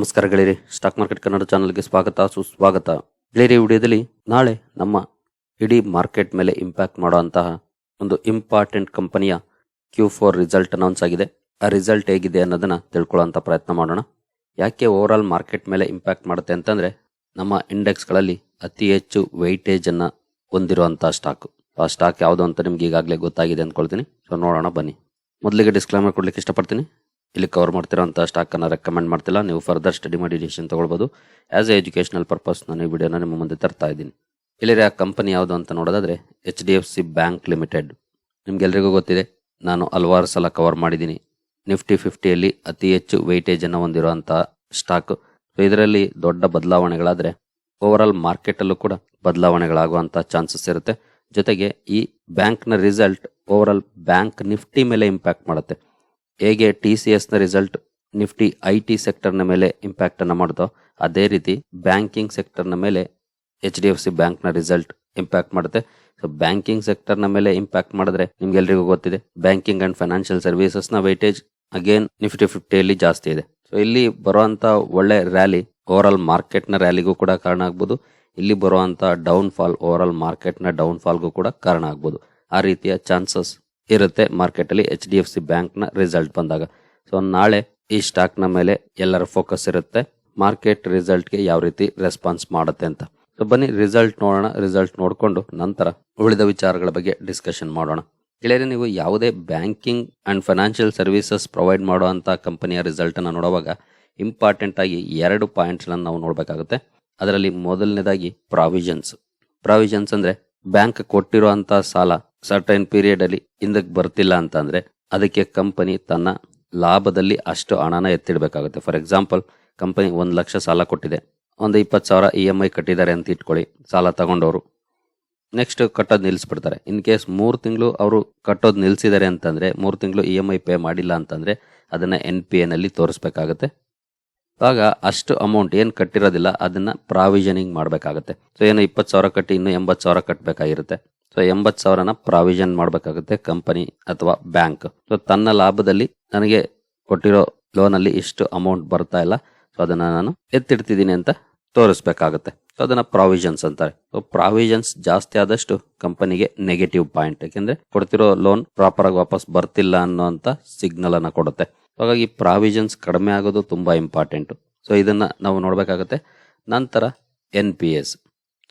ನಮಸ್ಕಾರ ಗೆಳೆಯರಿ. Stock market Kannada ಚಾನಲ್ಗೆ ಸ್ವಾಗತ, ಸುಸ್ವಾಗತ. ಗೆಳೆಯರಿ ವಿಡಿಯೋದಲ್ಲಿ ನಾಳೆ ನಮ್ಮ ಇಡೀ ಮಾರ್ಕೆಟ್ ಮೇಲೆ ಇಂಪ್ಯಾಕ್ಟ್ ಮಾಡುವಂತಹ ಒಂದು ಇಂಪಾರ್ಟೆಂಟ್ ಕಂಪನಿಯ ಕ್ಯೂ ಫೋರ್ ರಿಸಲ್ಟ್ ಅನೌನ್ಸ್ ಆಗಿದೆ. ಆ ರಿಸಲ್ಟ್ ಹೇಗಿದೆ ಅನ್ನೋದನ್ನ ತಿಳ್ಕೊಳ್ಳೋಂಥ ಪ್ರಯತ್ನ ಮಾಡೋಣ. ಯಾಕೆ ಓವರ್ ಮಾರ್ಕೆಟ್ ಮೇಲೆ ಇಂಪ್ಯಾಕ್ಟ್ ಮಾಡುತ್ತೆ ಅಂತಂದರೆ, ನಮ್ಮ ಇಂಡೆಕ್ಸ್ಗಳಲ್ಲಿ ಅತಿ ಹೆಚ್ಚು weightage ಹೊಂದಿರುವಂಥ ಸ್ಟಾಕ್ ಆ ಸ್ಟಾಕ್ ಯಾವುದು ಅಂತ ನಿಮ್ಗೆ ಈಗಾಗಲೇ ಗೊತ್ತಾಗಿದೆ ಅಂದ್ಕೊಳ್ತೀನಿ ಸೊ ನೋಡೋಣ, ಬನ್ನಿ. ಮೊದಲಿಗೆ ಡಿಸ್ಕ್ಲೈಮರ್ ಕೊಡ್ಲಿಕ್ಕೆ ಇಷ್ಟಪಡ್ತೀನಿ. ಇಲ್ಲಿ ಕವರ್ ಮಾಡ್ತಿರೋಂಥ ಸ್ಟಾಕನ್ನು ರೆಕಮೆಂಡ್ ಮಾಡ್ತಿಲ್ಲ. ನೀವು ಫರ್ದರ್ ಸ್ಟಡಿ ಮಾಡಿ ಡಿಸಿಷನ್ ತೊಗೊಳ್ಬೋದು. ಆ್ಯಸ್ ಎ ಎಜುಕೇಷನಲ್ ಪರ್ಪಸ್ ನಾನು ಈ ವಿಡಿಯೋನ ನಿಮ್ಮ ಮುಂದೆ ತರ್ತಾ ಇದ್ದೀನಿ. ಇಲ್ಲಿ ಆ ಕಂಪನಿ ಯಾವುದು ಅಂತ ನೋಡೋದಾದರೆ H D F C bank limited ನಿಮ್ಗೆಲ್ರಿಗೂ ಗೊತ್ತಿದೆ, ನಾನು ಹಲವಾರು ಸಲ ಕವರ್ ಮಾಡಿದ್ದೀನಿ. ನಿಫ್ಟಿ ಫಿಫ್ಟಿಯಲ್ಲಿ ಅತಿ ಹೆಚ್ಚು ವೆಯ್ಟೇಜನ್ನು ಹೊಂದಿರುವಂಥ ಸ್ಟಾಕ್ ಸೊ ಇದರಲ್ಲಿ ದೊಡ್ಡ ಬದಲಾವಣೆಗಳಾದರೆ ಓವರ್ ಆಲ್ ಮಾರ್ಕೆಟಲ್ಲೂ ಕೂಡ ಬದಲಾವಣೆಗಳಾಗುವಂಥ ಚಾನ್ಸಸ್ ಇರುತ್ತೆ. ಜೊತೆಗೆ ಈ ಬ್ಯಾಂಕ್ನ result over all bank Nifty ಮೇಲೆ ಇಂಪ್ಯಾಕ್ಟ್ ಮಾಡುತ್ತೆ. ಹೇಗೆ ಟಿ ಸಿ ಎಸ್ನ ರಿಸಲ್ಟ್ ನಿಫ್ಟಿ ಐ ಟಿ ಸೆಕ್ಟರ್ನ ಮೇಲೆ ಇಂಪ್ಯಾಕ್ಟನ್ನು ಮಾಡುತ್ತೋ ಅದೇ ರೀತಿ ಬ್ಯಾಂಕಿಂಗ್ ಸೆಕ್ಟರ್ನ ಮೇಲೆ ಎಚ್ ಡಿ ಎಫ್ ಸಿ ಬ್ಯಾಂಕ್ನ ರಿಸಲ್ಟ್ ಇಂಪ್ಯಾಕ್ಟ್ ಮಾಡುತ್ತೆ. ಸೊ ಬ್ಯಾಂಕಿಂಗ್ ಸೆಕ್ಟರ್ನ ಮೇಲೆ ಇಂಪ್ಯಾಕ್ಟ್ ಮಾಡಿದ್ರೆ ನಿಮ್ಗೆಲ್ರಿಗೂ ಗೊತ್ತಿದೆ. ಬ್ಯಾಂಕಿಂಗ್ ಆ್ಯಂಡ್ ಫೈನಾನ್ಷಿಯಲ್ ಸರ್ವಿಸಸ್ನ ವೈಟೇಜ್ ಅಗೇನ್ ನಿಫ್ಟಿ ಫಿಫ್ಟಿಯಲ್ಲಿ ಜಾಸ್ತಿ ಇದೆ. ಸೊ ಇಲ್ಲಿ ಬರುವಂಥ ಒಳ್ಳೆ ರ್ಯಾಲಿ ಓವರ್ ಆಲ್ ಮಾರ್ಕೆಟ್ನ ರ್ಯಾಲಿಗೂ ಕೂಡ ಕಾರಣ ಆಗ್ಬೋದು. ಇಲ್ಲಿ ಬರುವಂಥ ಡೌನ್ ಫಾಲ್ ಓವರ್ ಆಲ್ ಮಾರ್ಕೆಟ್ನ ಡೌನ್ ಫಾಲ್ಗೂ ಕೂಡ ಕಾರಣ ಆಗ್ಬೋದು. ಆ ರೀತಿಯ ಚಾನ್ಸಸ್ ಇರುತ್ತೆ ಮಾರ್ಕೆಟಲ್ಲಿ ಎಚ್ ಡಿ ಎಫ್ ಸಿ ಬ್ಯಾಂಕ್ನ ರಿಸಲ್ಟ್ ಬಂದಾಗ. ಸೊ ನಾಳೆ ಈ ಸ್ಟಾಕ್ನ ಮೇಲೆ ಎಲ್ಲರ ಫೋಕಸ್ ಇರುತ್ತೆ. ಮಾರ್ಕೆಟ್ ರಿಸಲ್ಟ್ಗೆ ಯಾವ ರೀತಿ ರೆಸ್ಪಾನ್ಸ್ ಮಾಡುತ್ತೆ ಅಂತ. ಸೊ ಬನ್ನಿ ರಿಸಲ್ಟ್ ನೋಡೋಣ. ರಿಸಲ್ಟ್ ನೋಡಿಕೊಂಡು ನಂತರ ಉಳಿದ ವಿಚಾರಗಳ ಬಗ್ಗೆ ಡಿಸ್ಕಷನ್ ಮಾಡೋಣ. ಗೆಳೆಯರೆ, ನೀವು ಯಾವುದೇ banking and financial services provide ಮಾಡುವಂಥ ಕಂಪನಿಯ ರಿಸಲ್ಟನ್ನು ನೋಡುವಾಗ ಇಂಪಾರ್ಟೆಂಟ್ ಆಗಿ ಎರಡು ಪಾಯಿಂಟ್ಸ್ ನಾವು ನೋಡಬೇಕಾಗುತ್ತೆ. ಅದರಲ್ಲಿ ಮೊದಲನೇದಾಗಿ ಪ್ರಾವಿಷನ್ಸ್ ಪ್ರಾವಿಷನ್ಸ್ ಅಂದರೆ ಬ್ಯಾಂಕ್ ಕೊಟ್ಟಿರುವಂಥ ಸಾಲ ಸರ್ಟೈನ್ ಪೀರಿಯಡ್ ಅಲ್ಲಿ ಹಿಂದಕ್ಕೆ ಬರ್ತಿಲ್ಲ ಅಂತಂದ್ರೆ ಅದಕ್ಕೆ ಕಂಪನಿ ತನ್ನ ಲಾಭದಲ್ಲಿ ಅಷ್ಟು ಹಣನ ಎತ್ತಿಡಬೇಕಾಗುತ್ತೆ. ಫಾರ್ ಎಕ್ಸಾಂಪಲ್ ಕಂಪನಿ ಒಂದು ಲಕ್ಷ ಸಾಲ ಕೊಟ್ಟಿದೆ. ಒಂದು ಇಪ್ಪತ್ತು ಸಾವಿರ ಇ ಎಂ ಐ ಕಟ್ಟಿದ್ದಾರೆ ಅಂತ ಇಟ್ಕೊಳ್ಳಿ, ಸಾಲ ತಗೊಂಡವರು. ನೆಕ್ಸ್ಟ್ ಕಟ್ಟೋದು ನಿಲ್ಲಿಸ್ಬಿಡ್ತಾರೆ ಇನ್ ಕೇಸ್ ಮೂರು ತಿಂಗಳು ಅವರು ಕಟ್ಟೋದು ನಿಲ್ಲಿಸಿದ್ದಾರೆ ಅಂತಂದ್ರೆ, ಮೂರು ತಿಂಗಳು ಇ ಎಂ ಐ ಪೇ ಮಾಡಿಲ್ಲ ಅಂತಂದ್ರೆ ಅದನ್ನ ಎನ್ ಪಿ ಎನಲ್ಲಿ ತೋರಿಸ್ಬೇಕಾಗತ್ತೆ. ಆಗ ಅಷ್ಟು ಅಮೌಂಟ್ ಏನು ಕಟ್ಟಿರೋದಿಲ್ಲ, ಅದನ್ನ ಪ್ರಾವಿಷನಿಂಗ್ ಮಾಡಬೇಕಾಗುತ್ತೆ. ಸೊ ಏನು ಇಪ್ಪತ್ತು ಸಾವಿರ ಕಟ್ಟಿ, ಇನ್ನು ಎಂಬತ್ತು ಸಾವಿರ ಕಟ್ಟಬೇಕಾಗಿರುತ್ತೆ ಸೊ ಎಂಬತ್ತು ಸಾವಿರನ ಪ್ರಾವಿಷನ್ ಮಾಡಬೇಕಾಗುತ್ತೆ ಕಂಪನಿ ಅಥವಾ ಬ್ಯಾಂಕ್ ಸೊ ತನ್ನ ಲಾಭದಲ್ಲಿ ನನಗೆ ಕೊಟ್ಟಿರೋ ಲೋನಲ್ಲಿ ಇಷ್ಟು ಅಮೌಂಟ್ ಬರ್ತಾ ಇಲ್ಲ. ಸೊ ಅದನ್ನು ನಾನು ಎತ್ತಿಡ್ತಿದ್ದೀನಿ ಅಂತ ತೋರಿಸ್ಬೇಕಾಗುತ್ತೆ. ಸೊ ಅದನ್ನು ಪ್ರಾವಿಷನ್ಸ್ ಅಂತಾರೆ. ಸೊ ಪ್ರಾವಿಷನ್ಸ್ ಜಾಸ್ತಿ ಆದಷ್ಟು ಕಂಪನಿಗೆ ನೆಗೆಟಿವ್ ಪಾಯಿಂಟ್ ಯಾಕೆಂದ್ರೆ ಕೊಡ್ತಿರೋ ಲೋನ್ ಪ್ರಾಪರ್ ಆಗಿ ವಾಪಸ್ ಬರ್ತಿಲ್ಲ ಅನ್ನೋಂಥ ಸಿಗ್ನಲ್ ಅನ್ನು ಕೊಡುತ್ತೆ. ಹಾಗಾಗಿ ಪ್ರಾವಿಷನ್ಸ್ ಕಡಿಮೆ ಆಗೋದು ತುಂಬಾ ಇಂಪಾರ್ಟೆಂಟ್ ಸೊ ಇದನ್ನ ನಾವು ನೋಡಬೇಕಾಗುತ್ತೆ. ನಂತರ N P S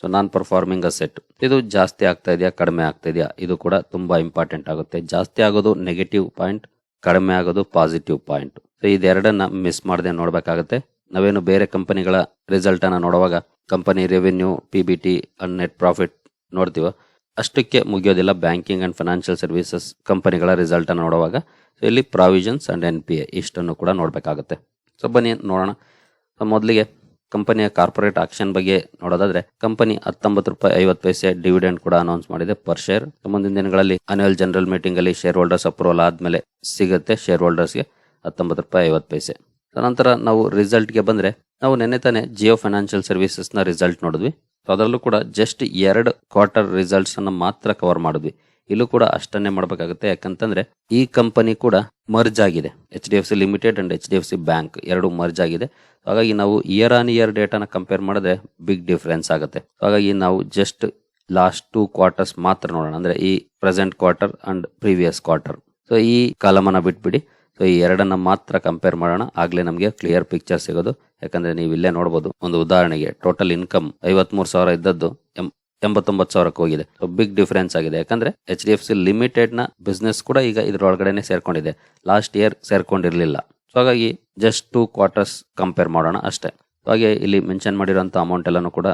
so non performing asset ಇದು ಜಾಸ್ತಿ ಆಗ್ತಾ ಇದೆಯಾ? ಕಡಿಮೆ ಆಗ್ತಾ ಇದೆಯಾ? ಇದು ಕೂಡ ತುಂಬಾ ಇಂಪಾರ್ಟೆಂಟ್ ಆಗುತ್ತೆ. ಜಾಸ್ತಿ ಆಗೋದು ನೆಗೆಟಿವ್ ಪಾಯಿಂಟ್ ಕಡಿಮೆ ಆಗೋದು ಪಾಸಿಟಿವ್ ಪಾಯಿಂಟ್ ಸೊ ಇದೆರಡನ್ನ ಮಿಸ್ ಮಾಡದೆ ನೋಡ್ಬೇಕಾಗುತ್ತೆ. ನಾವೇನು ಬೇರೆ ಕಂಪನಿಗಳ ರಿಸಲ್ಟ್ ಅನ್ನ ನೋಡುವಾಗ, company revenue P B T and net profit ನೋಡ್ತೀವ, ಅಷ್ಟಕ್ಕೆ ಮುಗಿಯೋದಿಲ್ಲ. ಬ್ಯಾಂಕಿಂಗ್ ಅಂಡ್ ಫೈನಾನ್ಷಿಯಲ್ ಸರ್ವಿಸಸ್ ಕಂಪನಿಗಳ ರಿಸಲ್ಟ್ ಅನ್ನ ನೋಡುವಾಗ ಸೊ ಇಲ್ಲಿ provisions and N P A ಇಷ್ಟನ್ನು ಕೂಡ ನೋಡಬೇಕಾಗುತ್ತೆ. ಸೊ ಬನ್ನಿ, ನೋಡೋಣ. ಮೊದಲಿಗೆ ಕಂಪನಿಯ ಕಾರ್ಪೊರೇಟ್ ಆಕ್ಷನ್ ಬಗ್ಗೆ ನೋಡೋದಾದ್ರೆ, ಕಂಪನಿ ಹತ್ತೊಂಬತ್ತು ರೂಪಾಯಿ ಐವತ್ತು ಪೈಸೆ ಡಿವಿಡೆಂಡ್ ಕೂಡ ಅನೌನ್ಸ್ ಮಾಡಿದೆ ಪರ್ ಶೇರ್. ಮುಂದಿನ ದಿನಗಳಲ್ಲಿ ಅನ್ಯುವಲ್ ಜನರಲ್ ಮೀಟಿಂಗ್ ಅಲ್ಲಿ ಶೇರ್ ಹೋಲ್ಡರ್ಸ್ ಅಪ್ರೂವಲ್ ಆದ್ಮೇಲೆ ಸಿಗುತ್ತೆ ಶೇರ್ ಹೋಲ್ಡರ್ಸ್ಗೆ ಹತ್ತೊಂಬತ್ತು ರೂಪಾಯಿ ಐವತ್ತು ಪೈಸೆ. ನಂತರ ನಾವು ರಿಸಲ್ಟ್ಗೆ ಬಂದ್ರೆ, ನಾವು ನೆನ್ನೆ ತಾನೇ ಜಿಯೋ ಫೈನಾನ್ಷಿಯಲ್ ಸರ್ವಿಸಸ್ನ ರಿಸಲ್ಟ್ ನೋಡಿದ್ವಿ. ಅದರಲ್ಲೂ ಕೂಡ ಜಸ್ಟ್ ಎರಡು ಕ್ವಾರ್ಟರ್ ರಿಸಲ್ಟ್ಸ್ ಅನ್ನು ಮಾತ್ರ ಕವರ್ ಮಾಡಿದ್ವಿ. ಇಲ್ಲೂ ಕೂಡ ಅಷ್ಟನ್ನೇ ಮಾಡಬೇಕಾಗುತ್ತೆ. ಯಾಕಂತಂದ್ರೆ ಈ ಕಂಪನಿ ಕೂಡ ಮರ್ಜ್ ಆಗಿದೆ. H D F C limited and H D F C bank ಎರಡು ಮರ್ಜ್ ಆಗಿದೆ. ಹಾಗಾಗಿ ನಾವು ಇಯರ್ ಆನ್ ಇಯರ್ ಡೇಟಾನ ಕಂಪೇರ್ ಮಾಡಿದ್ರೆ ಬಿಗ್ ಡಿಫ್ರೆನ್ಸ್ ಆಗುತ್ತೆ. ಹಾಗಾಗಿ ನಾವು ಜಸ್ಟ್ ಲಾಸ್ಟ್ ಟೂ ಕ್ವಾರ್ಟರ್ಸ್ ಮಾತ್ರ ನೋಡೋಣ. ಅಂದ್ರೆ ಈ present quarter and previous quarter. So ಈ ಕಾಲಮನ್ನ ಬಿಟ್ಬಿಡಿ. ಸೊ ಈ ಎರಡನ್ನ ಮಾತ್ರ ಕಂಪೇರ್ ಮಾಡೋಣ. ಆಗ್ಲೇ ನಮಗೆ ಕ್ಲಿಯರ್ ಪಿಕ್ಚರ್ ಸಿಗೋದು. ಯಾಕಂದ್ರೆ ನೀವು ಇಲ್ಲೇ ನೋಡಬಹುದು ಒಂದು ಉದಾಹರಣೆಗೆ, ಟೋಟಲ್ ಇನ್ಕಮ್ ಐವತ್ಮೂರು ಸಾವಿರ ಇದ್ದದ್ದು ಎಂಬತ್ತೊಂಬತ್ತು ಸಾವಿರಕ್ಕೆ ಹೋಗಿದೆ. ಬಿಗ್ ಡಿಫರೆನ್ಸ್ ಆಗಿದೆ. ಯಾಕಂದ್ರೆ ಎಚ್ ಡಿ ಎಫ್ ಸಿ ಲಿಮಿಟೆಡ್ನ ಬಿಸ್ನೆಸ್ ಕೂಡ ಈಗ ಇದ್ರೊಳಗಡೆನೆ ಸೇರ್ಕೊಂಡಿದೆ. ಲಾಸ್ಟ್ ಇಯರ್ ಸೇರ್ಕೊಂಡಿರ್ಲಿಲ್ಲ. ಸೊ ಹಾಗಾಗಿ ಜಸ್ಟ್ ಟೂ ಕ್ವಾರ್ಟರ್ಸ್ ಕಂಪೇರ್ ಮಾಡೋಣ ಅಷ್ಟೇ. ಹಾಗೆ ಇಲ್ಲಿ ಮೆನ್ಷನ್ ಮಾಡಿರುವಂತ ಅಮೌಂಟ್ ಎಲ್ಲಾನು ಕೂಡ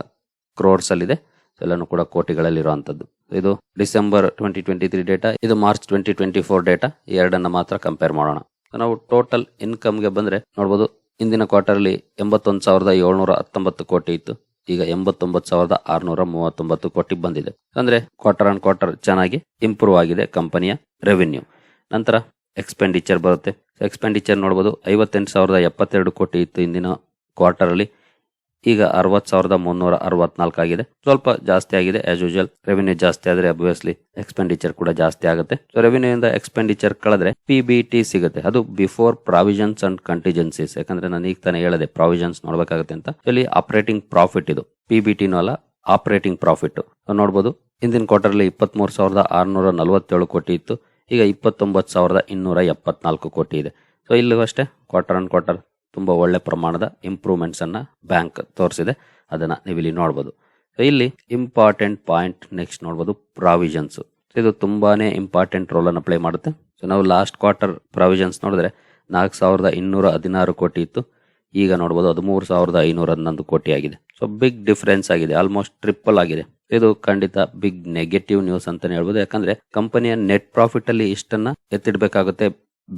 ಕ್ರೋರ್ಸ್ ಅಲ್ಲಿದೆ. ಎಲ್ಲಾನು ಕೂಡ ಕೋಟಿಗಳಲ್ಲಿ ಇರುವಂತದ್ದು ಇದು December twenty twenty three data ಇದು March twenty twenty four data ಈ ಎರಡನ್ನ ಮಾತ್ರ ಕಂಪೇರ್ ಮಾಡೋಣ. ನಾವು ಟೋಟಲ್ ಇನ್ಕಮ್ಗೆ ಬಂದ್ರೆ ನೋಡ್ಬೋದು, ಇಂದಿನ ಕ್ವಾರ್ಟರ್ ಅಲ್ಲಿ ಎಂಬತ್ತೊಂದು ಸಾವಿರದ ಏಳ್ನೂರ ಹತ್ತೊಂಬತ್ತು ಕೋಟಿ ಇತ್ತು. ಈಗ ಎಂಬತ್ತೊಂಬತ್ತು ಸಾವಿರದ ಆರ್ನೂರ ಮೂವತ್ತೊಂಬತ್ತು ಕೋಟಿ ಬಂದಿದೆ. ಅಂದ್ರೆ ಕ್ವಾರ್ಟರ್ ಆನ್ ಕ್ವಾರ್ಟರ್ ಚೆನ್ನಾಗಿ ಇಂಪ್ರೂವ್ ಆಗಿದೆ ಕಂಪನಿಯ ರೆವಿನ್ಯೂ ನಂತರ ಎಕ್ಸ್ಪೆಂಡಿಚರ್ ಬರುತ್ತೆ. ಎಕ್ಸ್ಪೆಂಡಿಚರ್ ನೋಡಬಹುದು ಐವತ್ತೆಂಟು ಸಾವಿರದ ಎಪ್ಪತ್ತೆರಡು ಕೋಟಿ ಇತ್ತು ಇಂದಿನ ಕ್ವಾರ್ಟರ್ ಅಲ್ಲಿ. ಈಗ ಅರವತ್ ಸಾವಿರದ ಮುನ್ನೂರ ಅರವತ್ನಾಲ್ಕು ಆಗಿದೆ. ಸ್ವಲ್ಪ ಜಾಸ್ತಿ ಆಗಿದೆ. ಆಸ್ ಯೂಶಲ್ ರೆವಿನ್ಯೂ ಜಾಸ್ತಿ ಆದ್ರೆ ಅಬ್ವಿಯಸ್ಲಿ ಎಕ್ಸ್ಪೆಂಡಿಚರ್ ಕೂಡ ಜಾಸ್ತಿ ಆಗುತ್ತೆ. ಸೊ ರೆವಿನ್ಯೂ ಇಂದ ಎಕ್ಸ್ಪೆಂಡಿಚರ್ ಕಳೆದ್ರೆ ಪಿ ಬಿ ಟಿ ಸಿಗುತ್ತೆ. ಅದು ಬಿಫೋರ್ ಪ್ರಾವಿಷನ್ಸ್ ಅಂಡ್ ಕಂಟಿಜೆನ್ಸೀಸ್ ಯಾಕಂದ್ರೆ ನಾನು ಈಗ ತಾನೇ ಹೇಳಿದೆ ಪ್ರಾವಿಷನ್ಸ್ ನೋಡ್ಬೇಕಾಗುತ್ತೆ ಅಂತ. ಇಲ್ಲಿ ಆಪರೇಟಿಂಗ್ ಪ್ರಾಫಿಟ್ ಇದು. ಪಿ ಬಿ ಟಿನೂ ಅಲ್ಲ ಆಪರೇಟಿಂಗ್ ಪ್ರಾಫಿಟ್ ನೋಡ್ಬೋದು. ಹಿಂದಿನ ಕ್ವಾರ್ಟರ್ಲಿ ಇಪ್ಪತ್ಮೂರು ಸಾವಿರದ ಆರುನೂರ ನಲವತ್ತೇಳು ಕೋಟಿ ಇತ್ತು. ಈಗ ಇಪ್ಪತ್ತೊಂಬತ್ತು ಸಾವಿರದ ಇನ್ನೂರ ಎಪ್ಪತ್ನಾಲ್ಕು ಕೋಟಿ ಇದೆ. ಸೊ ಇಲ್ಲೂ ಅಷ್ಟೇ ಕ್ವಾರ್ಟರ್ ಅಂಡ್ ಕ್ವಾರ್ಟರ್ ತುಂಬ ಒಳ್ಳೆ ಪ್ರಮಾಣದ ಇಂಪ್ರೂವ್ಮೆಂಟ್ಸ್ ಅನ್ನ ಬ್ಯಾಂಕ್ ತೋರಿಸಿದೆ. ಅದನ್ನ ನೀವು ಇಲ್ಲಿ ನೋಡಬಹುದು ಇಲ್ಲಿ ಇಂಪಾರ್ಟೆಂಟ್ ಪಾಯಿಂಟ್ ನೆಕ್ಸ್ಟ್ ನೋಡಬಹುದು ಪ್ರಾವಿಷನ್ಸ್ ಇದು ತುಂಬಾನೇ ಇಂಪಾರ್ಟೆಂಟ್ ರೋಲ್ ಅನ್ನು ಪ್ಲೇ ಮಾಡುತ್ತೆ. ಸೊ ನಾವು ಲಾಸ್ಟ್ ಕ್ವಾರ್ಟರ್ ಪ್ರಾವಿಷನ್ಸ್ ನೋಡಿದ್ರೆ ನಾಲ್ಕು ಸಾವಿರದ ಇನ್ನೂರ ಹದಿನಾರು ಕೋಟಿ ಇತ್ತು. ಈಗ ನೋಡ್ಬೋದು ಹದಿಮೂರು ಸಾವಿರದ ಐನೂರ ಹನ್ನೊಂದು ಕೋಟಿ ಆಗಿದೆ. ಸೊ ಬಿಗ್ ಡಿಫರೆನ್ಸ್ ಆಗಿದೆ ಆಲ್ಮೋಸ್ಟ್ ಟ್ರಿಪಲ್ ಆಗಿದೆ. ಇದು ಖಂಡಿತ ಬಿಗ್ ನೆಗೆಟಿವ್ ನ್ಯೂಸ್ ಅಂತಾನೆ ಹೇಳ್ಬೋದು. ಯಾಕಂದ್ರೆ ಕಂಪನಿಯ ನೆಟ್ ಪ್ರಾಫಿಟ್ ಅಲ್ಲಿ ಇಷ್ಟನ್ನ ಎತ್ತಿಡ್ಬೇಕಾಗುತ್ತೆ.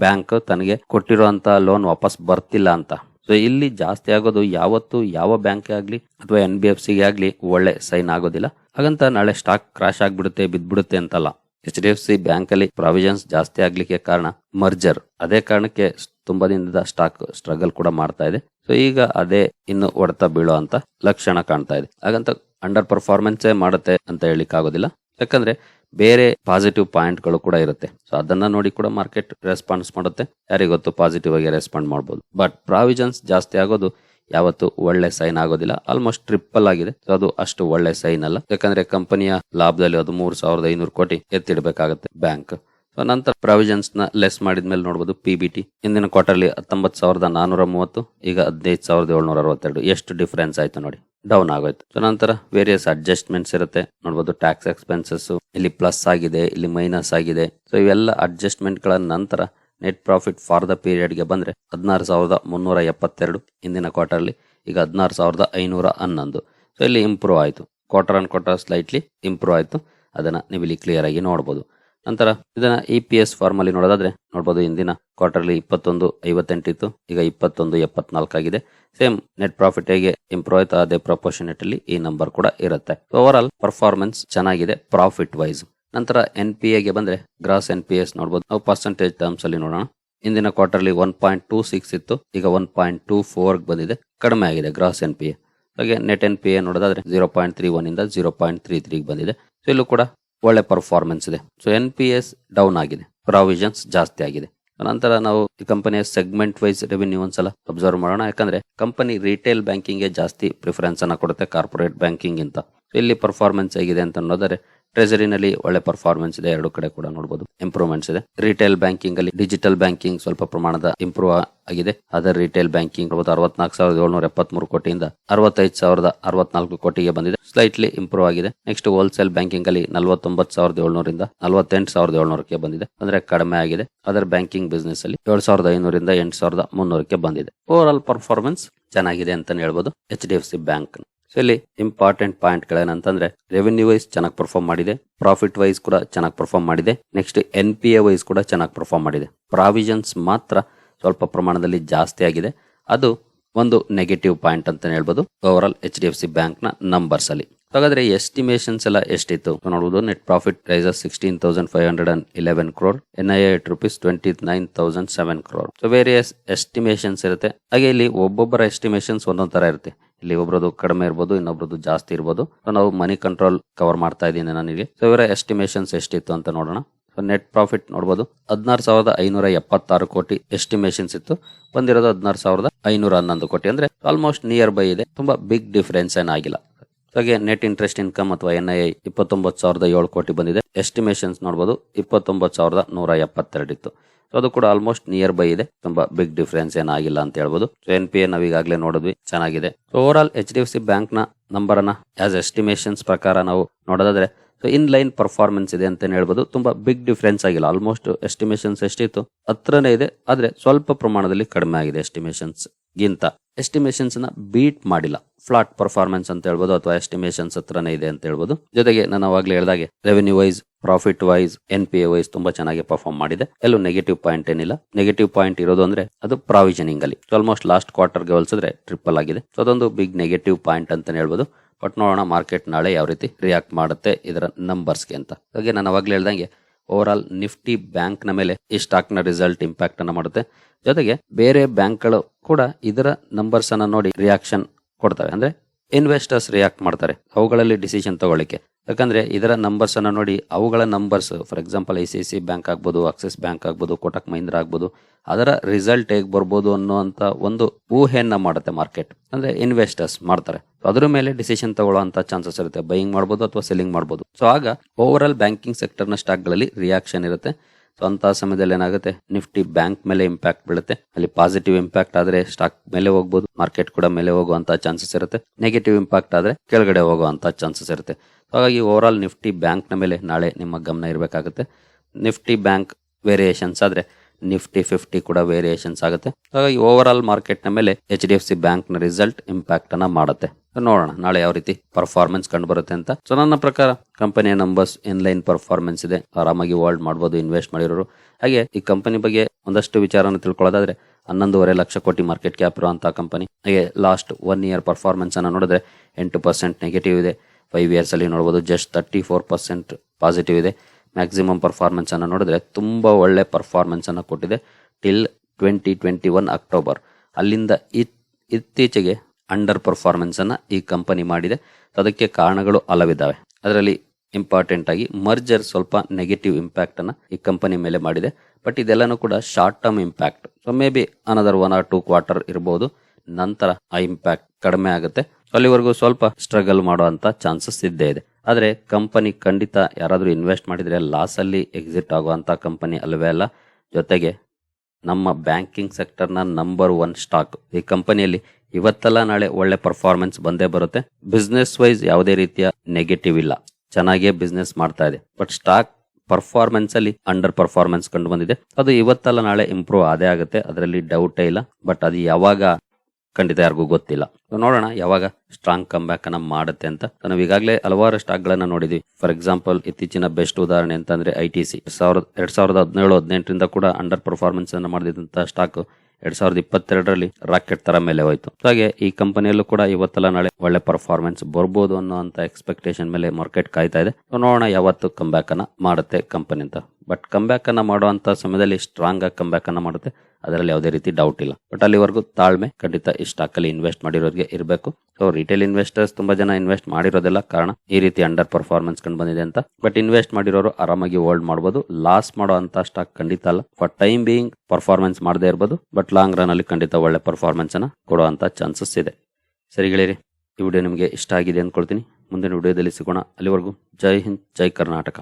ಬ್ಯಾಂಕ್ ತನಗೆ ಕೊಟ್ಟಿರುವಂತ ಲೋನ್ ವಾಪಸ್ ಬರ್ತಿಲ್ಲ ಅಂತ. ಸೊ ಇಲ್ಲಿ ಜಾಸ್ತಿ ಆಗೋದು ಯಾವತ್ತು ಯಾವ ಬ್ಯಾಂಕ್ ಆಗ್ಲಿ ಅಥವಾ ಎನ್ ಬಿ ಎಫ್ ಸಿಗೆ ಆಗ್ಲಿ ಒಳ್ಳೆ ಸೈನ್ ಆಗೋದಿಲ್ಲ. ಹಾಗಂತ ನಾಳೆ ಸ್ಟಾಕ್ ಕ್ರಾಶ್ ಆಗಿಬಿಡುತ್ತೆ, ಬಿದ್ಬಿಡುತ್ತೆ ಅಂತಲ್ಲ. H D F C bank ಅಲ್ಲಿ ಪ್ರಾವಿಷನ್ಸ್ ಜಾಸ್ತಿ ಆಗ್ಲಿಕ್ಕೆ ಕಾರಣ ಮರ್ಜರ್ ಅದೇ ಕಾರಣಕ್ಕೆ ತುಂಬಾ ದಿನದ ಸ್ಟಾಕ್ ಸ್ಟ್ರಗಲ್ ಕೂಡ ಮಾಡ್ತಾ ಇದೆ. ಸೊ ಈಗ ಅದೇ ಇನ್ನು ಹೊಡೆತ ಬೀಳೋ ಅಂತ ಲಕ್ಷಣ ಕಾಣ್ತಾ ಇದೆ. ಹಾಗಂತ ಅಂಡರ್ ಪರ್ಫಾರ್ಮೆನ್ಸೇ ಮಾಡುತ್ತೆ ಅಂತ ಹೇಳಿಕ್ ಆಗೋದಿಲ್ಲ ಯಾಕಂದ್ರೆ ಬೇರೆ ಪಾಸಿಟಿವ್ ಪಾಯಿಂಟ್ಗಳು ಕೂಡ ಇರುತ್ತೆ. ಸೊ ಅದನ್ನ ನೋಡಿ ಕೂಡ ಮಾರ್ಕೆಟ್ ರೆಸ್ಪಾನ್ಸ್ ಮಾಡುತ್ತೆ. ಯಾರಿಗೊತ್ತು ಪಾಸಿಟಿವ್ ಆಗಿ ರೆಸ್ಪಾಂಡ್ ಮಾಡಬಹುದು ಬಟ್ ಪ್ರಾವಿಷನ್ಸ್ ಜಾಸ್ತಿ ಆಗೋದು ಯಾವತ್ತು ಒಳ್ಳೆ ಸೈನ್ ಆಗೋದಿಲ್ಲ. ಆಲ್ಮೋಸ್ಟ್ ಟ್ರಿಪಲ್ ಆಗಿದೆ. ಸೊ ಅದು ಅಷ್ಟು ಒಳ್ಳೆ ಸೈನ್ ಅಲ್ಲ. ಯಾಕಂದ್ರೆ ಕಂಪನಿಯ ಲಾಭದಲ್ಲಿ ಅದು ಮೂರ್ ಸಾವಿರದ ಐನೂರು ಕೋಟಿ ಎತ್ತಿಡ್ಬೇಕಾಗತ್ತೆ ಬ್ಯಾಂಕ್ ಸೊ ನಂತರ ಪ್ರಾವಿಷನ್ಸ್ನ ಲೆಸ್ ಮಾಡಿದ್ಮೇಲೆ ನೋಡಬಹುದು ಪಿ ಬಿ ಟಿ ಇಂದಿನ ಕ್ವಾರ್ಟರ್ಲಿ ಹತ್ತೊಂಬತ್ತು ಸಾವಿರದ ನಾನೂರ ಮೂವತ್ತು, ಈಗ ಹದಿನೈದು ಸಾವಿರದ ಏಳ್ನೂರ ಅರವತ್ತೆರಡು. ಎಷ್ಟು ಡಿಫರೆನ್ಸ್ ಆಯ್ತು ನೋಡಿ. ಡೌನ್ ಆಗೋಯ್ತು. ಸೊ ನಂತರ ವೇರಿಯಸ್ ಅಡ್ಜಸ್ಟ್ಮೆಂಟ್ಸ್ ಇರುತ್ತೆ. ನೋಡಬಹುದು ಟ್ಯಾಕ್ಸ್ ಎಕ್ಸ್ಪೆನ್ಸಸ್ ಇಲ್ಲಿ ಪ್ಲಸ್ ಆಗಿದೆ, ಇಲ್ಲಿ ಮೈನಸ್ ಆಗಿದೆ. ಸೊ ಇವೆಲ್ಲ ಅಡ್ಜಸ್ಟ್ಮೆಂಟ್ಗಳ ನಂತರ ನೆಟ್ ಪ್ರಾಫಿಟ್ ಫಾರ್ ದ ಪೀರಿಯಡ್ಗೆ ಬಂದ್ರೆ ಹದಿನಾರು ಸಾವಿರದ ಮುನ್ನೂರ ಎಪ್ಪತ್ತೆರಡು ಇಂದಿನ ಕ್ವಾರ್ಟರ್ಲಿ ಈಗ ಹದಿನಾರು ಸಾವಿರದ ಐನೂರ ಹನ್ನೊಂದು. ಸೊ ಇಲ್ಲಿ ಇಂಪ್ರೂವ್ ಆಯ್ತು. Quarter and quarter slightly improve ಆಯ್ತು. ಅದನ್ನ ನೀವು ಇಲ್ಲಿ ಕ್ಲಿಯರ್ ಆಗಿ ನೋಡಬಹುದು ನಂತರ ಇದನ್ನ ಇ ಪಿ ಫಾರ್ಮ್ ಅಲ್ಲಿ ನೋಡೋದಾದ್ರೆ ನೋಡಬಹುದು ಇಂದಿನ ಕ್ವಾರ್ಟರ್ಲಿ ಇಪ್ಪತ್ತೊಂದು ಐವತ್ತೆಂಟಿತ್ತು ಈಗ ಇಪ್ಪತ್ತೊಂದು, ಎಪ್ಪತ್ನಾಲ್ಕು ಆಗಿದೆ. ಸೇಮ್ ನೆಟ್ ಪ್ರಾಫಿಟ್ ಹೇಗೆ ಇಂಪ್ರೂವ್ ಆಯ್ತು ಅದೇ ಪ್ರಪೋರ್ಷನೇಟ್ ಅಲ್ಲಿ ಈ ನಂಬರ್ ಕೂಡ ಇರುತ್ತೆ. ಓವರ್ ಆಲ್ ಪರ್ಫಾರ್ಮೆನ್ಸ್ ಚೆನ್ನಾಗಿದೆ ಪ್ರಾಫಿಟ್ ವೈಸ್ ನಂತರ ಎನ್ ಪಿ ಎಗೆ ಬಂದ್ರೆ ಗ್ರಾಸ್ ಎನ್ ಪಿ ಎಸ್ ನೋಡಬಹುದು ನಾವು ಪರ್ಸೆಂಟೇಜ್ ಟರ್ಮ್ಸ್ ಅಲ್ಲಿ ನೋಡೋಣ. ಇಂದಿನ quarterly one point two six ಇತ್ತು. ಈಗ ಒನ್ ಪಾಯಿಂಟ್ ಟೂ ಫೋರ್ ಬಂದಿದೆ. ಕಡಿಮೆ ಆಗಿದೆ ಗ್ರಾಸ್ ಎನ್ ಪಿ ಎ ಹಾಗೆ ನೆಟ್ ಎನ್ ಪಿ ಎ ನೋಡೋದಾದ್ರೆ ಜೀರೋ ಪಾಯಿಂಟ್ ತ್ರೀ ಒನ್ ಇಂದ ಜೀರೋ ಪಾಯಿಂಟ್ ತ್ರೀ ತ್ರೀಗೆ ಬಂದಿದೆ. ಸೊ ಇಲ್ಲೂ ಕೂಡ ಒಳ್ಳೆ ಪರ್ಫಾರ್ಮೆನ್ಸ್ ಇದೆ. So N P S down ಆಗಿದೆ. ಪ್ರಾವಿಷನ್ಸ್ ಜಾಸ್ತಿ ಆಗಿದೆ. ನಂತರ ನಾವು ಈ ಕಂಪನಿಯ ಸೆಗ್ಮೆಂಟ್ ವೈಸ್ ರೆವಿನ್ಯೂ ಒಂದ್ಸಲ ಅಬ್ಸರ್ವ್ ಮಾಡೋಣ. ಯಾಕಂದ್ರೆ ಕಂಪನಿ ರಿಟೇಲ್ ಬ್ಯಾಂಕಿಂಗ್ ಜಾಸ್ತಿ ಪ್ರಿಫರೆನ್ಸ್ ಅನ್ನ ಕೊಡುತ್ತೆ ಕಾರ್ಪೊರೇಟ್ ಬ್ಯಾಂಕಿಂಗ್ ಇಂತ ಇಲ್ಲಿ ಪರ್ಫಾರ್ಮೆನ್ಸ್ ಆಗಿದೆ ಅಂತ ನೋಡಿದ್ರೆ ಟ್ರೆಜರಿನಲ್ಲಿ ಒಳ್ಳೆ ಪರ್ಫಾರ್ಮೆನ್ಸ್ ಇದೆ. ಎರಡು ಕಡೆ ಕೂಡ ನೋಡಬಹುದು ಇಂಪ್ರೂವ್ಮೆಂಟ್ಸ್ ಇದೆ. ರಿಟೇಲ್ ಬ್ಯಾಂಕಿಂಗ್ ಅಲ್ಲಿ ಡಿಜಿಟಲ್ ಬ್ಯಾಂಕಿಂಗ್ ಸ್ವಲ್ಪ ಪ್ರಮಾಣದ ಇಂಪ್ರೂವ್ ಆಗಿದೆ. ಅದರ ರಿಟೇಲ್ ಬ್ಯಾಂಕಿಂಗ್ ಅರವತ್ನಾಲ್ಕು ಸಾವಿರದ ಏಳ್ನೂರ ಎಪ್ಪತ್ಮೂರು ಕೋಟಿಯಿಂದ ಅರವತ್ತೈದು ಸಾವಿರದ ಅರವತ್ನಾಲ್ಕು ಕೋಟಿಗೆ ಬಂದಿದೆ. ಸ್ಲೈಟ್ಲಿ ಇಂಪ್ರೂವ್ ಆಗಿದೆ. ನೆಕ್ಸ್ಟ್ ಹೋಲ್ಸೇಲ್ ಬ್ಯಾಂಕಿಂಗ್ ಅಲ್ಲಿ ನಲವತ್ತೊಂಬತ್ತು ಸಾವಿರದ ಏಳ್ನೂರಿಂದ ನಲವತ್ತೆಂಟು ಸಾವಿರದ ಏಳ್ನೂರಕ್ಕೆ ಬಂದಿದೆ. ಅಂದ್ರೆ ಕಡಿಮೆ ಆಗಿದೆ. ಅದರ ಬ್ಯಾಂಕಿಂಗ್ ಬಿಸ್ನೆಸ್ ಅಲ್ಲಿ ಏಳು ಸಾವಿರದ ಐನೂರಿಂದ ಎಂಟು ಸಾವಿರದ ಮುನ್ನೂರಕ್ಕೆ ಬಂದಿದೆ. ಓವರ್ ಆಲ್ ಪರ್ಫಾರ್ಮೆನ್ಸ್ ಚೆನ್ನಾಗಿದೆ ಅಂತಾನೆ ಹೇಳ್ಬೋದು. H D F C bank so ಇಲ್ಲಿ ಇಂಪಾರ್ಟೆಂಟ್ ಪಾಯಿಂಟ್ ಗಳೇನಂತಂದ್ರೆ ರೆವೆನ್ಯೂ ವೈಸ್ ಚೆನ್ನಾಗಿ ಪರ್ಫಾರ್ಮ್ ಮಾಡಿದೆ ಪ್ರಾಫಿಟ್ ವೈಸ್ ಕೂಡ ಚೆನ್ನಾಗಿ ಪರ್ಫಾರ್ಮ್ ಮಾಡಿದೆ next N P A wise ಕೂಡ ಚೆನ್ನಾಗಿ ಪರ್ಫಾರ್ಮ್ ಮಾಡಿದೆ. ಪ್ರಾವಿಷನ್ಸ್ ಮಾತ್ರ ಸ್ವಲ್ಪ ಪ್ರಮಾಣದಲ್ಲಿ ಜಾಸ್ತಿ ಆಗಿದೆ. ಅದು ಒಂದು ನೆಗೆಟಿವ್ ಪಾಯಿಂಟ್ ಅಂತ ಹೇಳ್ಬೋದು over all H D F C ಬ್ಯಾಂಕ್ನ ನಂಬರ್ಸ್ ಅಲ್ಲಿ. ಹಾಗಾದ್ರೆ ಎಸ್ಟಿಮೇಷನ್ಸ್ ಎಲ್ಲ ಎಷ್ಟಿತ್ತು? ನೋಡಬಹುದು net profit price sixteen thousand five hundred and eleven crore N I eight rupees twenty nine thousand seven crore so various estimations ಇರುತ್ತೆ. ಹಾಗೆ ಇಲ್ಲಿ ಒಬ್ಬೊಬ್ಬರ ಎಸ್ಟಿಮೇಷನ್ಸ್ ಒಂದೊಂದ್ ತರ ಇರುತ್ತೆ. ಇಲ್ಲಿ ಒಬ್ರದ್ದು ಕಡಿಮೆ ಇರ್ಬೋದು, ಇನ್ನೊಬ್ರದ್ದು ಜಾಸ್ತಿ ಇರ್ಬೋದು. ಸೊ ನಾವು ಮನಿ ಕಂಟ್ರೋಲ್ ಕವರ್ ಮಾಡ್ತಾ ಇದ್ದೀನಿ ನನಗೆ. ಸೊ ಇವರ ಎಸ್ಟಿಮೇಷನ್ಸ್ ಎಷ್ಟಿತ್ತು ಅಂತ ನೋಡೋಣ. ಸೊ ನೆಟ್ ಪ್ರಾಫಿಟ್ ನೋಡಬಹುದು ಹದಿನಾರು ಸಾವಿರದ ಐನೂರ ಎಪ್ಪತ್ತಾರು ಕೋಟಿ ಎಸ್ಟಿಮೇಷನ್ಸ್ ಇತ್ತು. ಬಂದಿರೋದು ಹದಿನಾರು ಸಾವಿರದ ಐನೂರ ಹನ್ನೊಂದು ಕೋಟಿ. ಅಂದ್ರೆ ಆಲ್ಮೋಸ್ಟ್ ನಿಯರ್ ಬೈ ಇದೆ. ತುಂಬಾ ಬಿಗ್ ಡಿಫರೆನ್ಸ್ ಏನಾಗಿಲ್ಲ ಹಾಗೆ ನೆಟ್ ಇಂಟ್ರೆಸ್ಟ್ ಇನ್ಕಮ್ ಅಥವಾ ಎನ್ ಐ ಇಪ್ಪತ್ತೊಂಬತ್ತು ಸಾವಿರದ ಏಳು ಕೋಟಿ ಬಂದಿದೆ. ಎಸ್ಟಿಮೇಷನ್ಸ್ ನೋಡಬಹುದು ಇಪ್ಪತ್ತೊಂಬತ್ತು ಸಾವಿರದ ನೂರ ಎಪ್ಪತ್ತೆರಡು ಇತ್ತು ಸೊ ಅದು ಕೂಡ ಆಲ್ಮೋಸ್ಟ್ ನಿಯರ್ ಬೈ ಇದೆ. ತುಂಬಾ ಬಿಗ್ ಡಿಫ್ರೆನ್ಸ್ ಏನಾಗಿಲ್ಲ ಅಂತ ಹೇಳ್ಬೋದು. ಸೊ ಎನ್ ಪಿ ಎ ನಾವು ಈಗಾಗಲೇ ನೋಡಿದ್ವಿ. ಚೆನ್ನಾಗಿದೆ. So over all H D F C ಬ್ಯಾಂಕ್ನ ನಂಬರ್ ಅನ್ನ ಆಸ್ ಎಸ್ಟಿಮೇಷನ್ಸ್ ಪ್ರಕಾರ ನಾವು ನೋಡೋದಾದ್ರೆ ಸೊ ಇನ್ ಲೈನ್ ಪರ್ಫಾರ್ಮೆನ್ಸ್ ಇದೆ ಅಂತ ಹೇಳ್ಬೋದು. ತುಂಬಾ ಬಿಗ್ ಡಿಫ್ರೆನ್ಸ್ ಆಗಿಲ್ಲ. ಆಲ್ಮೋಸ್ಟ್ ಎಸ್ಟಿಮೇಷನ್ಸ್ ಎಷ್ಟಿತ್ತು? ಹತ್ರನೇ ಇದೆ. ಆದ್ರೆ ಸ್ವಲ್ಪ ಪ್ರಮಾಣದಲ್ಲಿ ಕಡಿಮೆ ಆಗಿದೆ ಎಸ್ಟಿಮೇಷನ್ಸ್ ಗಿಂತ ಎಸ್ಟಿಮೇಷನ್ಸ್ನ ಬೀಟ್ ಮಾಡಿಲ್ಲ. ಫ್ಲಾಟ್ ಪರ್ಫಾರ್ಮೆನ್ಸ್ ಅಂತ ಹೇಳ್ಬೋದು ಅಥವಾ ಎಸ್ಟಿಮೇಷನ್ಸ್ ಹತ್ರನೇ ಇದೆ ಅಂತ ಹೇಳ್ಬೋದು. ಜೊತೆಗೆ ನಾನು ಅವಾಗಲೇ ಹೇಳಿದಾಗೆ revenue wise profit wise N P A wise ತುಂಬಾ ಚೆನ್ನಾಗಿ ಪರ್ಫಾರ್ಮ್ ಮಾಡಿದೆ. ಎಲ್ಲೂ ನೆಗೆಟಿವ್ ಪಾಯಿಂಟ್ ಏನಿಲ್ಲ. ನೆಗೆಟಿವ್ ಪಾಯಿಂಟ್ ಇರೋದು ಅಂದ್ರೆ ಅದು ಪ್ರಾವಿಷನಿಂಗ್ ಅಲ್ಲಿ. ಆಲ್ಮೋಸ್ಟ್ ಲಾಸ್ಟ್ ಕ್ವಾರ್ಟರ್ಗೆ ಹೋಲಿಸಿದ್ರೆ ಟ್ರಿಪಲ್ ಆಗಿದೆ. ಸೊ ಅದೊಂದು ಬಿಗ್ ನೆಗೆಟಿವ್ ಪಾಯಿಂಟ್ ಅಂತ ಹೇಳ್ಬೋದು. ಬಟ್ ನೋಡೋಣ ಮಾರ್ಕೆಟ್ ನಾಳೆ ಯಾವ ರೀತಿ ರಿಯಾಕ್ಟ್ ಮಾಡುತ್ತೆ ಇದರ ನಂಬರ್ಸ್ಗೆ ಅಂತ. ಹಾಗೆ ನಾನು ಅವಾಗಲೇ ಹೇಳ್ದಂಗೆ ಓವರ್ ಆಲ್ ನಿಫ್ಟಿ ಬ್ಯಾಂಕ್ನ ಮೇಲೆ ಈ ಸ್ಟಾಕ್ನ ರಿಸಲ್ಟ್ ಇಂಪ್ಯಾಕ್ಟ್ ಅನ್ನ ಮಾಡುತ್ತೆ. ಜೊತೆಗೆ ಬೇರೆ ಬ್ಯಾಂಕ್ಗಳು ಕೂಡ ಇದರ ನಂಬರ್ಸ್ ಅನ್ನ ನೋಡಿ ರಿಯಾಕ್ಷನ್ ಕೊಡ್ತವೆ. ಅಂದ್ರೆ ಇನ್ವೆಸ್ಟರ್ಸ್ ರಿಯಾಕ್ಟ್ ಮಾಡ್ತಾರೆ. ಅವುಗಳಲ್ಲಿ ಡಿಸಿಷನ್ ತಗೊಳ್ಳಿಕ್ಕೆ. ಯಾಕಂದ್ರೆ ಇದರ ನಂಬರ್ಸನ್ನು ನೋಡಿ, ಅವುಗಳ numbers for example I C C bank ಆಗ್ಬೋದು ಆಕ್ಸಿಸ್ ಬ್ಯಾಂಕ್ ಆಗ್ಬೋದು ಕೋಟಕ್ ಮಹೀಂದ್ರ ಆಗ್ಬೋದು, ಅದರ ರಿಸಲ್ಟ್ ಹೇಗೆ ಬರ್ಬೋದು ಅನ್ನುವಂತ ಒಂದು ಊಹೆಯನ್ನು ಮಾಡುತ್ತೆ ಮಾರ್ಕೆಟ್ ಅಂದರೆ ಇನ್ವೆಸ್ಟರ್ಸ್ ಮಾಡ್ತಾರೆ. ಅದ್ರ ಮೇಲೆ ಡಿಸಿಷನ್ ತಗೊಳ್ಳುವಂತ ಚಾನ್ಸಸ್ ಇರುತ್ತೆ. ಬೈಯಿಂಗ್ ಮಾಡ್ಬೋದು ಅಥವಾ ಸೆಲ್ಲಿಂಗ್ ಮಾಡ್ಬೋದು. ಸೊ ಆಗ ಓವರ್ ಬ್ಯಾಂಕಿಂಗ್ ಸೆಕ್ಟರ್ನ ಸ್ಟಾಕ್ಗಳಲ್ಲಿ ಸ್ಟಾಕ್ಗಳಲ್ಲಿ ರಿಯಾಕ್ಷನ್ ಇರುತ್ತೆ. ಸೊ ಅಂತ ಸಮಯದಲ್ಲಿ ಏನಾಗುತ್ತೆ? ನಿಫ್ಟಿ ಬ್ಯಾಂಕ್ ಮೇಲೆ ಇಂಪ್ಯಾಕ್ಟ್ ಬೀಳುತ್ತೆ. ಅಲ್ಲಿ ಪಾಸಿಟಿವ್ ಇಂಪ್ಯಾಕ್ಟ್ ಆದ್ರೆ ಸ್ಟಾಕ್ ಮೇಲೆ ಹೋಗ್ಬೋದು ಮಾರ್ಕೆಟ್ ಕೂಡ ಮೇಲೆ ಹೋಗುವಂತ ಚಾನ್ಸಸ್ ಇರುತ್ತೆ. ನೆಗೆಟಿವ್ ಇಂಪ್ಯಾಕ್ಟ್ ಆದ್ರೆ ಕೆಳಗಡೆ ಹೋಗುವಂತ ಚಾನ್ಸಸ್ ಇರುತ್ತೆ. ಹಾಗಾಗಿ ಓವರ್ ಆಲ್ ನಿಫ್ಟಿ ಬ್ಯಾಂಕ್ನ ಮೇಲೆ ನಾಳೆ ನಿಮ್ಮ ಗಮನ ಇರಬೇಕಾಗುತ್ತೆ. ನಿಫ್ಟಿ ಬ್ಯಾಂಕ್ ವೇರಿಯೇಷನ್ಸ್ ಆದ್ರೆ ನಿಫ್ಟಿ, ಫಿಫ್ಟಿ ಕೂಡ ವೇರಿಯೇಷನ್ಸ್ ಆಗುತ್ತೆ. ಹಾಗಾಗಿ ಓವರ್ ಆಲ್ ಮಾರ್ಕೆಟ್ನ ಮೇಲೆ ಎಚ್ ಡಿ ಎಫ್ ಸಿ ಬ್ಯಾಂಕ್ನ ರಿಸಲ್ಟ್ ಇಂಪ್ಯಾಕ್ಟ್ ಅನ್ನ ಮಾಡುತ್ತೆ. ನೋಡೋಣ ನಾಳೆ ಯಾವ ರೀತಿ ಪರ್ಫಾರ್ಮೆನ್ಸ್ ಕಂಡು ಬರುತ್ತೆ ಅಂತ. ಸೊ ನನ್ನ ಪ್ರಕಾರ ಕಂಪನಿಯ ನಂಬರ್ಸ್ ಇನ್ ಲೈನ್ ಪರ್ಫಾರ್ಮೆನ್ಸ್ ಇದೆ. ಆರಾಮಾಗಿ ಹೋಲ್ಡ್ ಮಾಡಬಹುದು ಇನ್ವೆಸ್ಟ್ ಮಾಡಿರೋರು. ಹಾಗೆ ಈ ಕಂಪನಿ ಬಗ್ಗೆ ಒಂದಷ್ಟು ವಿಚಾರನ ತಿಳ್ಕೊಳ್ಳೋದಾದ್ರೆ ಹನ್ನೊಂದೂವರೆ ಲಕ್ಷ ಕೋಟಿ ಮಾರ್ಕೆಟ್ ಕ್ಯಾಪ್ ಇರುವಂತಹ ಕಂಪನಿ ಹಾಗೆ ಲಾಸ್ಟ್ ಒನ್ ಇಯರ್ ಪರ್ಫಾರ್ಮೆನ್ಸ್ ಅನ್ನ ನೋಡಿದ್ರೆ ಎಂಟು ಪರ್ಸೆಂಟ್ ನೆಗೆಟಿವ್ ಇದೆ. ಫೈವ್ ಇಯರ್ಸ್ ಅಲ್ಲಿ ನೋಡಬಹುದು just thirty four percent positive ಇದೆ. ಮ್ಯಾಕ್ಸಿಮಮ್ ಪರ್ಫಾರ್ಮೆನ್ಸನ್ನು ನೋಡಿದ್ರೆ ತುಂಬಾ ಒಳ್ಳೆ ಪರ್ಫಾರ್ಮೆನ್ಸ್ ಅನ್ನ ಕೊಟ್ಟಿದೆ till twenty twenty one October ಅಲ್ಲಿಂದ ಇತ್- ಇತ್ತೀಚೆಗೆ ಅಂಡರ್ ಪರ್ಫಾರ್ಮೆನ್ಸನ್ನು ಈ ಕಂಪನಿ ಮಾಡಿದೆ. ಅದಕ್ಕೆ ಕಾರಣಗಳು ಹಲವಿದ್ದಾವೆ ಅದರಲ್ಲಿ ಇಂಪಾರ್ಟೆಂಟ್ ಆಗಿ ಮರ್ಜರ್ ಸ್ವಲ್ಪ ನೆಗೆಟಿವ್ ಇಂಪ್ಯಾಕ್ಟ್ ಅನ್ನ ಈ ಕಂಪನಿ ಮೇಲೆ ಮಾಡಿದೆ. ಬಟ್ ಇದೆಲ್ಲನೂ ಕೂಡ short term impact so maybe another one or two quarter ಇರಬಹುದು ನಂತರ ಆ ಇಂಪ್ಯಾಕ್ಟ್ ಕಡಿಮೆ ಆಗುತ್ತೆ. ಅಲ್ಲಿವರೆಗೂ ಸ್ವಲ್ಪ ಸ್ಟ್ರಗಲ್ ಮಾಡುವಂತ ಚಾನ್ಸಸ್ ಇದ್ದೇ ಇದೆ. ಆದ್ರೆ ಕಂಪನಿ ಖಂಡಿತ ಯಾರಾದರೂ ಇನ್ವೆಸ್ಟ್ ಮಾಡಿದ್ರೆ ಲಾಸ್ ಅಲ್ಲಿ ಎಕ್ಸಿಟ್ ಆಗುವಂಥ ಕಂಪನಿ ಅಲ್ಲವೇ ಅಲ್ಲ. ಜೊತೆಗೆ ನಮ್ಮ ಬ್ಯಾಂಕಿಂಗ್ ಸೆಕ್ಟರ್ನ ನಂಬರ್ ಒನ್ ಸ್ಟಾಕ್ ಈ ಕಂಪನಿಯಲ್ಲಿ ಇವತ್ತಲ್ಲ ನಾಳೆ ಒಳ್ಳೆ ಪರ್ಫಾರ್ಮೆನ್ಸ್ ಬಂದೇ ಬರುತ್ತೆ. ಬಿಸ್ನೆಸ್ ವೈಸ್ ಯಾವುದೇ ರೀತಿಯ ನೆಗೆಟಿವ್ ಇಲ್ಲ. ಚೆನ್ನಾಗೇ ಬಿಸ್ನೆಸ್ ಮಾಡ್ತಾ ಇದೆ. ಬಟ್ ಸ್ಟಾಕ್ ಪರ್ಫಾರ್ಮೆನ್ಸ್ ಅಲ್ಲಿ ಅಂಡರ್ ಪರ್ಫಾರ್ಮೆನ್ಸ್ ಕಂಡು ಬಂದಿದೆ. ಅದು ಇವತ್ತಲ್ಲ ನಾಳೆ ಇಂಪ್ರೂವ್ ಆದೇ ಆಗುತ್ತೆ. ಅದರಲ್ಲಿ ಡೌಟೇ ಇಲ್ಲ. ಬಟ್ ಅದು ಯಾವಾಗ ಖಂಡಿತ ಯಾರಿಗೂ ಗೊತ್ತಿಲ್ಲ. ನೋಡೋಣ, ಯಾವಾಗ ಸ್ಟ್ರಾಂಗ್ ಕಮ್ ಬ್ಯಾಕ್ ಅನ್ನ ಮಾಡುತ್ತೆ ಅಂತ. ನಾವು ಈಗಾಗಲೇ ಹಲವಾರು ಸ್ಟಾಕ್ ಗಳನ್ನ ನೋಡಿದ್ವಿ. ಫಾರ್ ಎಕ್ಸಾಂಪಲ್ ಇತ್ತೀಚಿನ ಬೆಸ್ಟ್ ಉದಾಹರಣೆ ಅಂತಂದ್ರೆ ಐ ಟಿ ಸಿ ಸಾವಿರದ ಎರಡ್ ಸಾವಿರದ ಹದಿನೇಳು, ಹದಿನೆಂಟರಿಂದ ಕೂಡ ಅಂಡರ್ ಪರ್ಫಾರ್ಮೆನ್ಸ್ ಅನ್ನ ಮಾಡಿದಂತ ಸ್ಟಾಕ್ ಎರಡ್ ಸಾವಿರದ ಇಪ್ಪತ್ತೆರಡರಲ್ಲಿ ರಾಕೆಟ್ ತರ ಮೇಲೆ ಹೋಯ್ತು. ಹಾಗೆ ಈ ಕಂಪನಿಯಲ್ಲೂ ಕೂಡ ಇವತ್ತೆಲ್ಲ ನಾಳೆ ಒಳ್ಳೆ ಪರ್ಫಾರ್ಮೆನ್ಸ್ ಬರ್ಬೋದು ಅನ್ನೋ ಎಕ್ಸ್ಪೆಕ್ಟೇಷನ್ ಮೇಲೆ ಮಾರ್ಕೆಟ್ ಕಾಯ್ತಾ ಇದೆ. ನೋಡೋಣ ಯಾವತ್ತು ಕಮ್ ಬ್ಯಾಕ್ ಅನ್ನ ಮಾಡುತ್ತೆ ಕಂಪನಿ ಅಂತ. ಬಟ್ ಕಮ್ ಬ್ಯಾಕ್ ಅನ್ನ ಮಾಡುವಂತ ಸಮಯದಲ್ಲಿ ಸ್ಟ್ರಾಂಗ್ ಆಗಿ ಕಮ್ ಬ್ಯಾಕ್ ಅನ್ನ ಮಾಡುತ್ತೆ. ಅದರಲ್ಲಿ ಯಾವುದೇ ರೀತಿ ಡೌಟ್ ಇಲ್ಲ. ಬಟ್ ಅಲ್ಲಿವರೆಗೂ ತಾಳ್ಮೆ ಖಂಡಿತ ಈ ಸ್ಟಾಕ್ ಅಲ್ಲಿ ಇನ್ವೆಸ್ಟ್ ಮಾಡಿರೋರಿಗೆ ಇರಬೇಕು. ಸೊ ರಿಟೇಲ್ ಇನ್ವೆಸ್ಟರ್ಸ್ ತುಂಬಾ ಜನ ಇನ್ವೆಸ್ಟ್ ಮಾಡಿರೋದಿಲ್ಲ. ಕಾರಣ, ಈ ರೀತಿ ಅಂಡರ್ ಪರ್ಫಾರ್ಮೆನ್ಸ್ ಕಂಡು ಬಂದಿದೆ ಅಂತ. ಬಟ್ ಇನ್ವೆಸ್ಟ್ ಮಾಡಿರೋರು ಆರಾಮಾಗಿ ಹೋಲ್ಡ್ ಮಾಡಬಹುದು ಲಾಸ್ ಮಾಡುವಂತ ಸ್ಟಾಕ್ ಖಂಡಿತ ಅಲ್ಲ. ಫಾರ್ ಟೈಮ್ ಬೀಯಿಂಗ್ ಪರ್ಫಾರ್ಮೆನ್ಸ್ ಮಾಡದೇ ಇರಬಹುದು ಬಟ್ ಲಾಂಗ್ ರನ್ ಅಲ್ಲಿ ಖಂಡಿತ ಒಳ್ಳೆ ಪರ್ಫಾರ್ಮೆನ್ಸ್ ಅನ್ನ ಕೊಡುವಂತ ಚಾನ್ಸಸ್ ಇದೆ. ಸರಿ ಗೆಳೆಯರಿ, ಈ ವಿಡಿಯೋ ನಿಮಗೆ ಇಷ್ಟ ಆಗಿದೆ ಅಂದ್ಕೊಳ್ತೀನಿ. ಮುಂದಿನ ವಿಡಿಯೋದಲ್ಲಿ ಸಿಗೋಣ. ಅಲ್ಲಿವರೆಗೂ ಜೈ ಹಿಂದ್, ಜೈ ಕರ್ನಾಟಕ.